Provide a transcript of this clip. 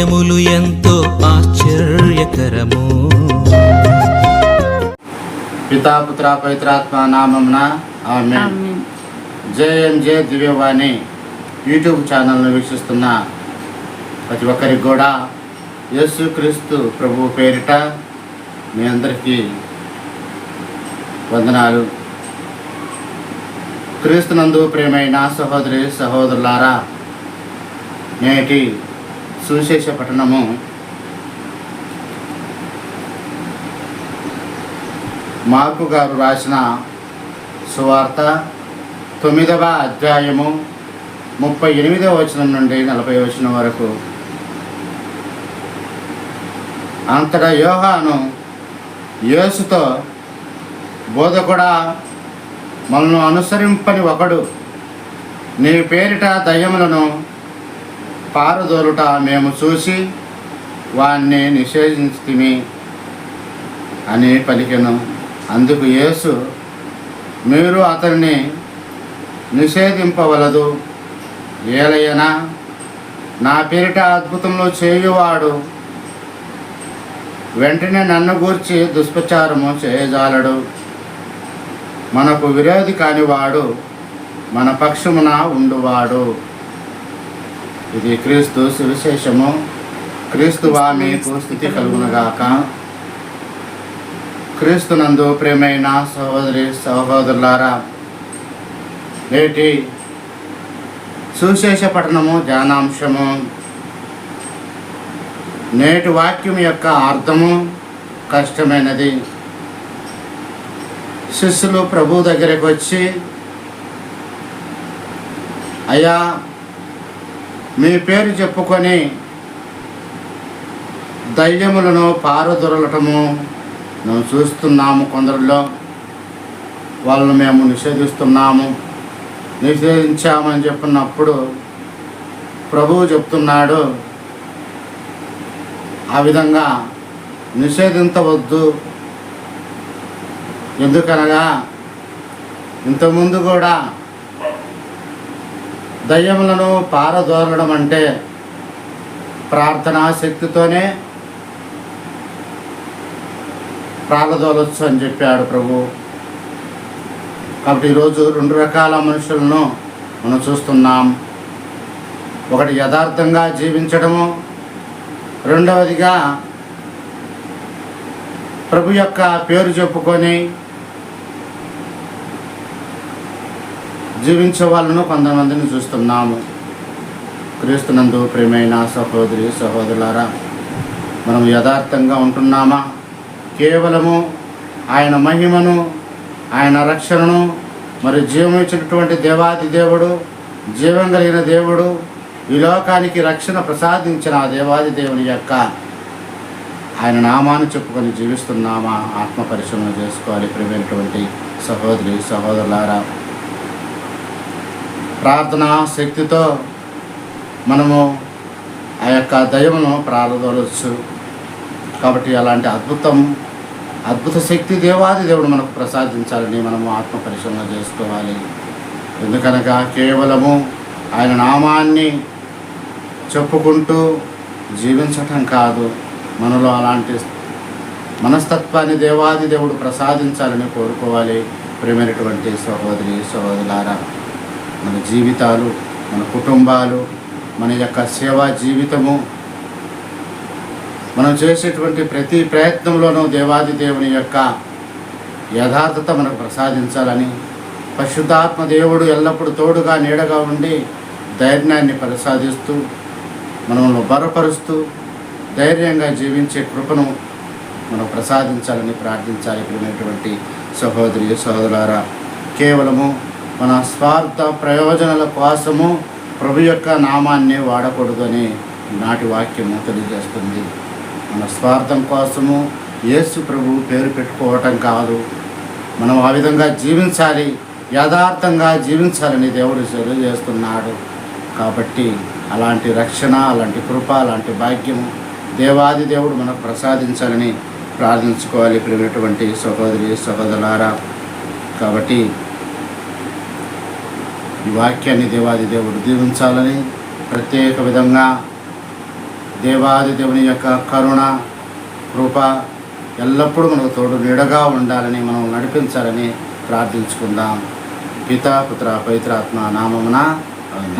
కార్యములు ఎంతో ఆశ్చర్యకరము. పితా పుత్ర పవిత్రాత్మ నామమున ఆమె. జేఎంజే దివ్యవాణి యూట్యూబ్ ఛానల్ను వీక్షిస్తున్న ప్రతి ఒక్కరికి కూడా యేసు క్రీస్తు ప్రభు పేరిట మీ అందరికీ వందనాలు. క్రీస్తునందు ప్రేమైన సహోదరి సహోదరులారా నేటి సువిశేష పట్టణము మార్కు గారు రాసిన సువార్త తొమ్మిదవ అధ్యాయము ముప్పై ఎనిమిదవ వచనం నుండి నలభై వచనం వరకు. అంతటా యోహాను యేసుతో బోధకుడా మనల్ని అనుసరింపని ఒకడు నీ పేరిట దయ్యములను పారదోలుట మేము చూసి వాణ్ణి నిషేధించితిమి అని పలికెను. అందుకు యేసు మీరు అతన్ని నిషేధింపవలదు. ఏలయనా నా పేరిట అద్భుతంలో చేయువాడు వెంటనే నన్ను గూర్చి దుష్ప్రచారము చేయజాలడు. మనకు విరోధి కానివాడు మన పక్షమున ఉండువాడు. ఇది క్రీస్తు సువిశేషము. క్రీస్తు మీకు స్థితి కలుగునగాక. క్రీస్తునందు ప్రేమైన సహోదరి సహోదరులారా నేటి సువిశేష పఠనము ధ్యానాంశము నేటి వాక్యం యొక్క అర్థము కష్టమైనది. శిష్యులు ప్రభు దగ్గరికి వచ్చి అయా మీ పేరు చెప్పుకొని దయ్యములను పారదొరలటము మేము చూస్తున్నాము కొందరిలో. వాళ్ళను మేము నిషేధిస్తున్నాము. నిషేధించామని చెప్పినప్పుడు ప్రభువు చెప్తున్నాడు ఆ విధంగా నిషేధించవద్దు. ఎందుకనగా ఇంతకుముందు కూడా దయ్యములను పారదోలడం అంటే ప్రార్థనా శక్తితోనే ప్రారదోలొచ్చు అని చెప్పాడు ప్రభు. కాబట్టి ఈరోజు రెండు రకాల మనుషులను మనం చూస్తున్నాం. ఒకటి యథార్థంగా జీవించడము రెండవదిగా ప్రభు యొక్క పేరు చెప్పుకొని జీవించే వాళ్ళను కొంతమందిని చూస్తున్నాము. క్రీస్తునందు ప్రేమైన సహోదరి సహోదరులారా మనం యథార్థంగా ఉంటున్నామా? కేవలము ఆయన మహిమను ఆయన రక్షణను మరి జీవం ఇచ్చినటువంటి దేవాది దేవుడు జీవం కలిగిన దేవుడు ఈ లోకానికి రక్షణ ప్రసాదించిన ఆ దేవాది దేవుని యొక్క ఆయన నామాన్ని చెప్పుకొని జీవిస్తున్నామా? ఆత్మ పరిశీలన చేసుకోవాలి. ప్రియమైనటువంటి సహోదరి సహోదరులారా ప్రార్థన శక్తితో మనము ఆ యొక్క దయమును ప్రారంభించవచ్చు కాబట్టి అలాంటి అద్భుతం అద్భుత శక్తి దేవాది దేవుడు మనకు ప్రసాదించాలని మనము ఆత్మ పరిశీలన చేసుకోవాలి. ఎందుకనగా కేవలము ఆయన నామాన్ని చెప్పుకుంటూ జీవించటం కాదు మనలో అలాంటి మనస్తత్వాన్ని దేవాది దేవుడు ప్రసాదించాలని కోరుకోవాలి. ప్రేమైనటువంటి సహోదరి సహోదరులారా మన జీవితాలు మన కుటుంబాలు మన యొక్క సేవా జీవితము. మనం చేసేటువంటి ప్రతి ప్రయత్నంలోనూ దేవాది దేవుని యొక్క యథార్థత మనకు ప్రసాదించాలని పరిశుద్ధాత్మ దేవుడు ఎల్లప్పుడూ తోడుగా నీడగా ఉండి ధైర్యాన్ని ప్రసాదిస్తూ మనల్ని బలపరుస్తూ ధైర్యంగా జీవించే కృపను మనం ప్రసాదించాలని ప్రార్థించాలి ప్రియమైనటువంటి సహోదరి సహోదరారా కేవలము మన స్వార్థ ప్రయోజనాల కోసము ప్రభు యొక్క నామాన్ని వాడకూడదని నాటి వాక్యము తెలియజేస్తుంది. మన స్వార్థం కోసము యేసు ప్రభు పేరు పెట్టుకోవటం కాదు. మనం ఆ విధంగా జీవించాలి యథార్థంగా జీవించాలని దేవుడు తెలియజేస్తున్నాడు. కాబట్టి అలాంటి రక్షణ అలాంటి కృప అలాంటి భాగ్యము దేవాది దేవుడు మనకు ప్రసాదించాలని ప్రార్థించుకోవాలి ప్రియమైనటువంటి సహోదరి సహోదరులారా. కాబట్టి ఈ వాక్యాన్ని దేవాది దేవుడు దీవించాలని ప్రత్యేక విధంగా దేవాది దేవుని యొక్క కరుణ కృప ఎల్లప్పుడూ మనకు తోడు నిడగా ఉండాలని మనం నడిపించాలని ప్రార్థించుకుందాం పిత పుత్ర పవిత్రాత్మ నామమున ఆమేన్.